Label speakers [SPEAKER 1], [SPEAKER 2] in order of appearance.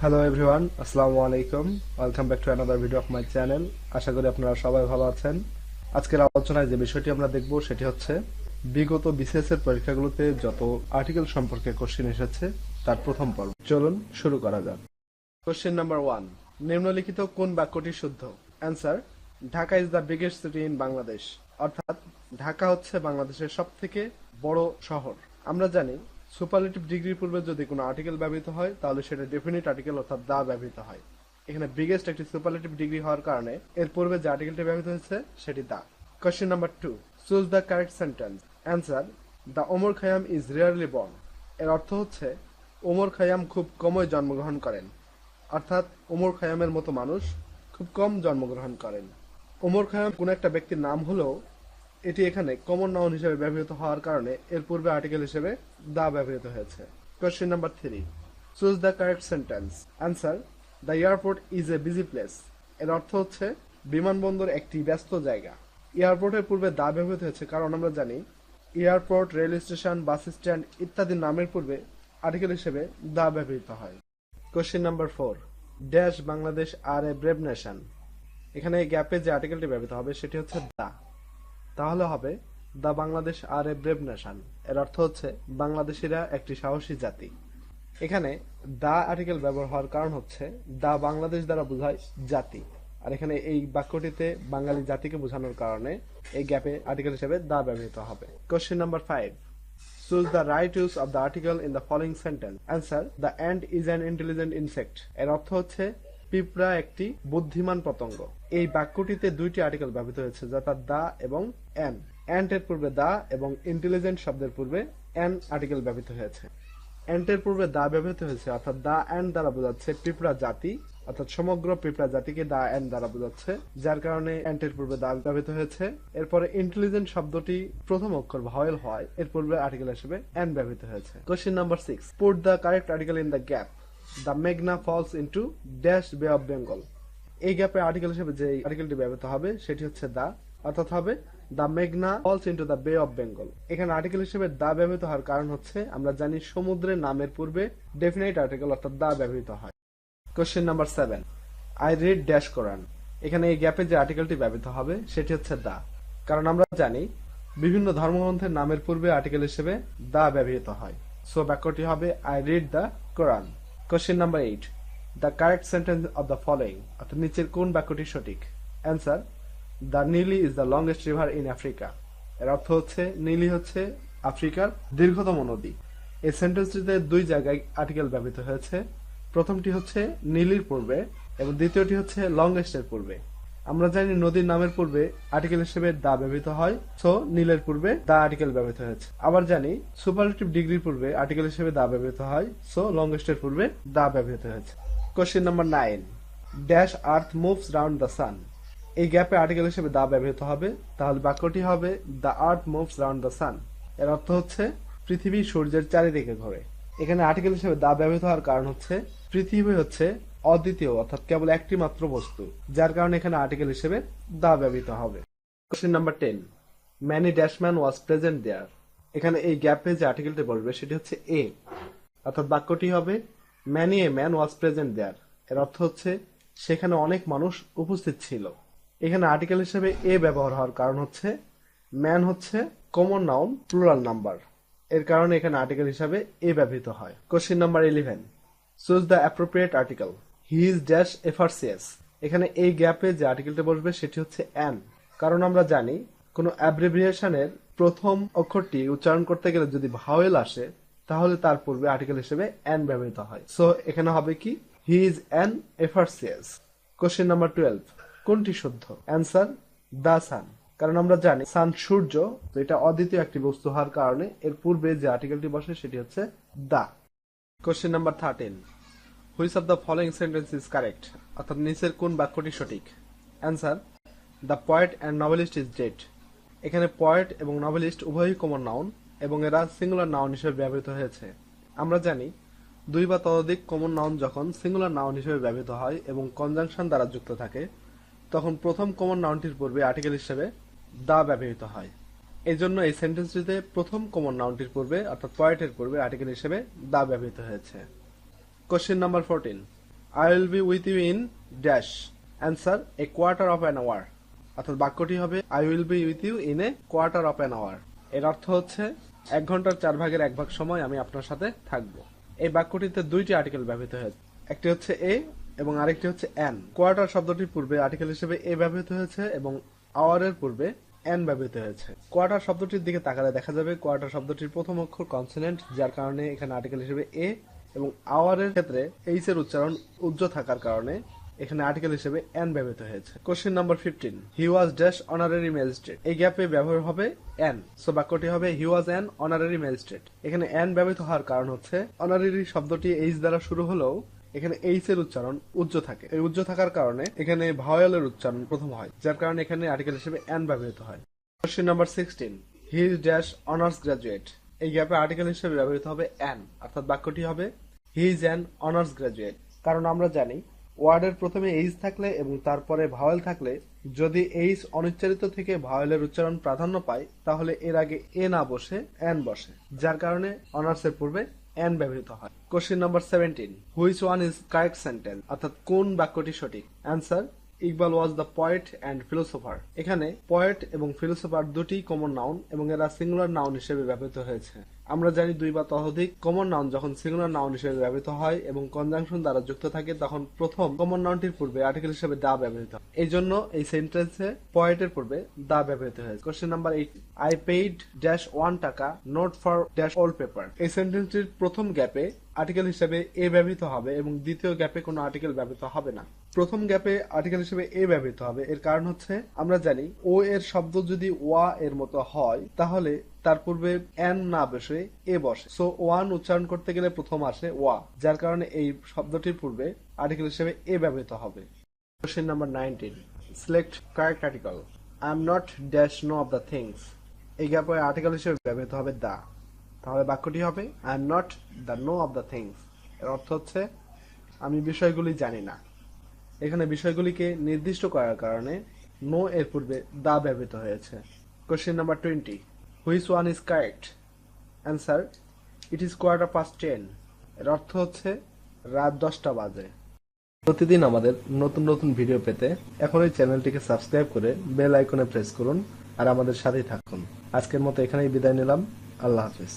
[SPEAKER 1] Hello everyone আসসালামু আলাইকুম welcome back to another video of my channel আশা করি আপনারা সবাই ভালো আছেন। আজকের আলোচনায় যে বিষয়টি আমরা দেখব সেটি হচ্ছে, বিগত বিসিএস এর পরীক্ষাগুলোতে যত আর্টিকেল সম্পর্কে কোশ্চেন এসেছে, তার প্রথম পর্ব। চলুন শুরু করা যাক। কোশ্চেন নাম্বার ওয়ান নিম্নলিখিত কোন বাক্যটি শুদ্ধ? Answer Dhaka is the biggest city in Bangladesh অর্থাৎ, ঢাকা হচ্ছে বাংলাদেশের সব থেকে বড় শহর। আমরা জানি সুপারলেটিভ ডিগ্রির পূর্বে যদি কোনো আর্টিকেল ব্যবহৃত হয়, তাহলে সেটা ডেফিনিট আর্টিকেল অর্থাৎ দা ব্যবহৃত হয়। এখানে বিগেস্ট একটি সুপারলেটিভ ডিগ্রি হওয়ার কারণে এর পূর্বে যে আর্টিকেলটি ব্যবহৃত হয়েছে, সেটি the question number two choose the correct sentence answer the Omar Khayyam is rarely born এর অর্থ হচ্ছে, ওমর খায়াম খুব কমই জন্মগ্রহণ করেন। অর্থাৎ, ওমর খায়ামের মতো মানুষ খুব কম জন্মগ্রহণ করেন। ওমর খায়াম কোন একটা ব্যক্তির নাম হলেও এটি এখানে কমন নাউন হিসেবে ব্যবহৃত হওয়ার কারণে এর পূর্বে আর্টিকেল হিসেবে দা ব্যবহৃত হয়েছে। Question number three choose the correct sentence answer the airport is a busy place এর অর্থ হচ্ছে বিমানবন্দর একটি ব্যস্ত জায়গা। এয়ারপোর্টের পূর্বে দা ব্যবহৃত হয়েছে কারণ আমরা জানি airport rail station bus stand ইত্যাদি নামের পূর্বে আর্টিকেল হিসেবে দা ব্যবহৃত হয়। Question number four dash Bangladesh are a brave nation এখানে এই গ্যাপে যে আর্টিকেলটি ব্যবহৃত হবে সেটি হচ্ছে দা তাহলে হবে the Bangladesh are a brave nation. এর অর্থ হচ্ছে বাংলাদেশিরা একটি সাহসী জাতি। এখানে দা আর্টিকেল ব্যবহার হওয়ার কারণ হচ্ছে দা বাংলাদেশ দ্বারা বোঝায় জাতি। আর এখানে এই বাক্যটিতে বাঙালি জাতিকে বোঝানোর কারণে এই গ্যাপে আর্টিকেল হিসেবে দা ব্যবহৃত হবে। Question number five Choose the right use of the article in the following sentence. Answer: The ant is an intelligent insect. এর অর্থ হচ্ছে পিঁপড়া একটি বুদ্ধিমান পতঙ্গ। এই বাক্যটিতে দুইটি আর্টিকেল ব্যবহৃত হয়েছে যথা দা এবং অ্যান অ্যান্ট এর পূর্বে দা এবং ইন্টেলিজেন্ট শব্দের পূর্বে অ্যান আর্টিকেল ব্যবহৃত হয়েছে। অ্যান্টের পূর্বে দা ব্যবহৃত হয়েছে, অর্থাৎ দা অ্যান্ড দ্বারা বোঝাচ্ছে পিঁপড়া জাতি, অর্থাৎ সমগ্র পিঁপড়া জাতিকে দা অ্যান্ড দ্বারা বোঝাচ্ছে, যার কারণে অ্যান্টের পূর্বে দা ব্যবহৃত হয়েছে। এরপরে ইন্টেলিজেন্ট শব্দটি প্রথম অক্ষর ভয়েল হয়, এর পূর্বে আর্টিকেল হিসেবে অ্যান্ড ব্যবহৃত হয়েছে। Question number six put the correct article in the gap the মেঘনা falls into dash bay of Bengal এই গ্যাপে আর্টিকেল হিসেবে যে আর্টিকেলটি ব্যবহৃত হবে, সেটি হচ্ছে দা, অর্থাৎ হবে দ্য মেঘনা falls into the bay of Bengal. এখানে আর্টিকেল হিসেবে দা ব্যবহৃত হওয়ার কারণ হচ্ছে, আমরা জানি সমুদ্রের নামের পূর্বে ডেফিনাইট আর্টিকেল অর্থাৎ দা ব্যবহৃত হয়। Question number seven I read dash Quran এখানে এই গ্যাপে যে আর্টিকেলটি ব্যবহৃত হবে, সেটি হচ্ছে দা কারণ আমরা জানি, বিভিন্ন ধর্মগ্রন্থের নামের পূর্বে আর্টিকেল হিসেবে দা ব্যবহৃত হয়। সো বাক্যটি হবে I read the Quran question number eight the correct sentence of the following অর্থাৎ নিচের কোন বাক্যটি সঠিক? Answer the Nile is the longest river in Africa এর অর্থ হচ্ছে নীলি হচ্ছে আফ্রিকার দীর্ঘতম নদী। এই সেন্টেন্সটিতে দুই জায়গায় আর্টিকেল ব্যবহৃত হয়েছে। প্রথমটি হচ্ছে নীলির পূর্বে এবং দ্বিতীয়টি হচ্ছে লংগেস্টের পূর্বে। আমরা জানি নদীর নামের পূর্বে আর্টিকেল হিসেবে দা ব্যবহৃত হয় সো নীলের পূর্বে দা আর্টিকেল ব্যবহৃত হয়েছে। আবার জানি সুপারলেটিভ ডিগ্রির পূর্বে আর্টিকেল হিসেবে দা ব্যবহৃত হয় সো লংগেস্টের পূর্বে দা ব্যবহৃত হয়েছে। Question number nine dash earth moves round the sun এই গ্যাপে আর্টিকেল হিসেবে দা ব্যবহৃত হবে। তাহলে বাক্যটি হবে the earth moves round the sun এর অর্থ হচ্ছে, পৃথিবী সূর্যের চারিদিকে ঘোরে। এখানে আর্টিকেল হিসেবে দা ব্যবহৃত হওয়ার কারণ হচ্ছে, পৃথিবী হচ্ছে অদ্বিতীয়, অর্থাৎ কেবল একটি মাত্র বস্তু। যার কারণে এখানে আর্টিকেল হিসেবে দা ব্যবহৃত হবে। Question number ten many dash man was present there এখানে এই গ্যাপে যে আর্টিকেলটি বলবে, সেটি হচ্ছে এ অর্থাৎ বাক্যটি হবে many a man was present there এর অর্থ হচ্ছে, সেখানে অনেক মানুষ উপস্থিত ছিল। এখানে আর্টিকেল হিসেবে এ ব্যবহার হওয়ার কারণ হচ্ছে ম্যান হচ্ছে কমন নাউন প্লুরাল নাম্বার এর কারণে এখানে আর্টিকেল হিসাবে এ ব্যবহৃত হয়। Question number eleven choose the appropriate article he is dash efficacious এখানে এই গ্যাপে যে আর্টিকেলটি বসবে সেটি হচ্ছে অ্যান কারণ আমরা জানি, কোনো অ্যাব্রিভিয়েশনের প্রথম অক্ষরটি উচ্চারণ করতে গেলে যদি ভাওয়েল আসে, তাহলে তার পূর্বে আর্টিকেল হিসেবে অ্যান ব্যবহৃত হয়। সো এখানে হবে কি? He is an efficacious question number twelve কোনটি শুদ্ধ? অ্যান্সার দা সান কারণ আমরা জানি সান সূর্য, তো এটা অদ্বিতীয় একটি বস্তু হওয়ার কারণে এর পূর্বে যে আর্টিকেলটি বসে সেটি হচ্ছে the question number thirteen which of the following sentence is correct অর্থাৎ নিচের কোন বাক্যটি সঠিক? Answer the poet and novelist is dead এখানে পয়েট এবং নভেলিস্ট উভয়ই কমন নাউন এবং এরা সিঙ্গুলার নাউন হিসেবে ব্যবহৃত হয়েছে। আমরা জানি, দুই বা ততোধিক কমন নাউন যখন সিঙ্গুলার নাউন হিসেবে ব্যবহৃত হয় এবং কনজাংশন দ্বারা যুক্ত থাকে তখন প্রথম কমন নাউনটির পূর্বে আর্টিকেল হিসেবে দা ব্যবহৃত হয়। এই জন্য এই সেন্টেন্সটিতে প্রথম কমন নাউনটির পূর্বে, অর্থাৎ পয়েটের পূর্বে আর্টিকেল হিসেবে দা ব্যবহৃত হয়েছে। Question number fourteen I will be with you in dash answer a quarter of an hour অর্থাৎ বাক্যটি হবে I will be with you in a quarter of an hour এর অর্থ হচ্ছে, এক ঘণ্টার চার ভাগের এক ভাগ সময় আমি আপনার সাথে থাকব। এই বাক্যটিতে দুইটি আর্টিকেল ব্যবহৃত হয়েছে। একটি হচ্ছে এ এবং আরেকটি হচ্ছে অ্যান কোয়ার্টার শব্দটির পূর্বে আর্টিকেল হিসেবে এ ব্যবহৃত হয়েছে এবং আওয়ারের পূর্বে অ্যান ব্যবহৃত হয়েছে। কোয়ার্টার শব্দটির দিকে তাকালে দেখা যাবে কোয়ার্টার শব্দটির প্রথম অক্ষর কনসোনেন্ট যার কারণে এখানে আর্টিকেল হিসেবে এ এবং আওয়ারের ক্ষেত্রে এইচ এর উচ্চারণ উজ্জ থাকার কারণে এখানে আর্টিকেল হিসেবে অ্যান ব্যবহৃত হয়েছে। Question number fifteen he was dash honorary magistrate এই গ্যাপে ব্যবহার হবে অ্যান সো বাক্যটি হবে he was an honorary magistrate এখানে অ্যান ব্যবহৃত হওয়ার কারণ হচ্ছে অনারারি শব্দটি এইচ দ্বারা শুরু হলেও এখানে এইচ এর উচ্চারণ উজ্জ থাকে। এই উজ্জ থাকার কারণে এখানে ভাওয়ালের উচ্চারণ প্রথম হয়, যার কারণে এখানে আর্টিকেল হিসেবে অ্যান ব্যবহৃত হয়। Question number sixteen he is dash honours graduate এই গ্যাপে আর্টিকেল হিসেবে ব্যবহৃত হবে অ্যান অর্থাৎ বাক্যটি হবে he is an honours graduate কারণ আমরা জানি, ওয়ার্ডের প্রথমে এইচ থাকলে এবং তারপরে ভাওয়েল থাকলে, যদি এইচ অনিচ্চারিত থেকে ভাওয়েলের উচ্চারণ প্রাধান্য পায়, তাহলে এর আগে এ না বসে অ্যান বসে, যার কারণে অনার্সের পূর্বে অ্যান ব্যবহৃত হয়। Question number seventeen which one is correct sentence অর্থাৎ কোন বাক্যটি সঠিক? Answer Iqbal was the poet and philosopher এখানে পয়েট এবং ফিলোসোফার দুটি কমন নাউন এবং এরা সিঙ্গুলার নাউন হিসেবে ব্যবহৃত হয়েছে। আমরা জানি দুই বা ততোধিক কমন নাউন যখন সিঙ্গুলার নাউন হিসেবে ব্যবহৃত হয় এবং কনজাংশন দ্বারা যুক্ত থাকে, তখন প্রথম কমন নাউনটির পূর্বে আর্টিকেল হিসেবে দা ব্যবহৃত হয়। এই জন্য এই সেন্টেন্সে পয়েটের পূর্বে দা ব্যবহৃত হয়েছে। Question number eight I paid dash one taka note for dash old paper এই সেন্টেন্সটির প্রথম গ্যাপে আর্টিকেল হিসেবে এ ব্যবহৃত হবে এবং দ্বিতীয় গ্যাপে কোনো আর্টিকেল ব্যবহৃত হবে না। প্রথম গ্যাপে আর্টিকেল হিসেবে এ ব্যবহৃত হবে। এর কারণ হচ্ছে, আমরা জানি ও এর শব্দ যদি ওয়া এর মতো হয়, তাহলে তার পূর্বে এন না বসে, এ বসে। সো ওয়ান উচ্চারণ করতে গেলে প্রথম আসে ওয়া, যার কারণে এই শব্দটির পূর্বে আর্টিকেল হিসেবে এ ব্যবহৃত হবে। Question number nineteen select correct article I am not dash know of the things এই গ্যাপে আর্টিকেল হিসেবে ব্যবহৃত হবে দা। তাহলে বাক্যটি হবে I am not the know of the things এর অর্থ হচ্ছে, আমি বিষয়গুলি জানি না। এখানে বিষয়গুলিকে নির্দিষ্ট করার কারণে নো এর পূর্বে দা ব্যবহৃত হয়েছে। Question number twenty which one is correct answer it is quarter past ten এর অর্থ হচ্ছে, রাত দশটা বাজে। প্রতিদিন আমাদের নতুন নতুন ভিডিও পেতে এখন এই চ্যানেলটিকে সাবস্ক্রাইব করে বেল আইকনে প্রেস করুন আর আমাদের সাথেই থাকুন। আজকের মতো এখানেই বিদায় নিলাম। আল্লাহ হাফিজ।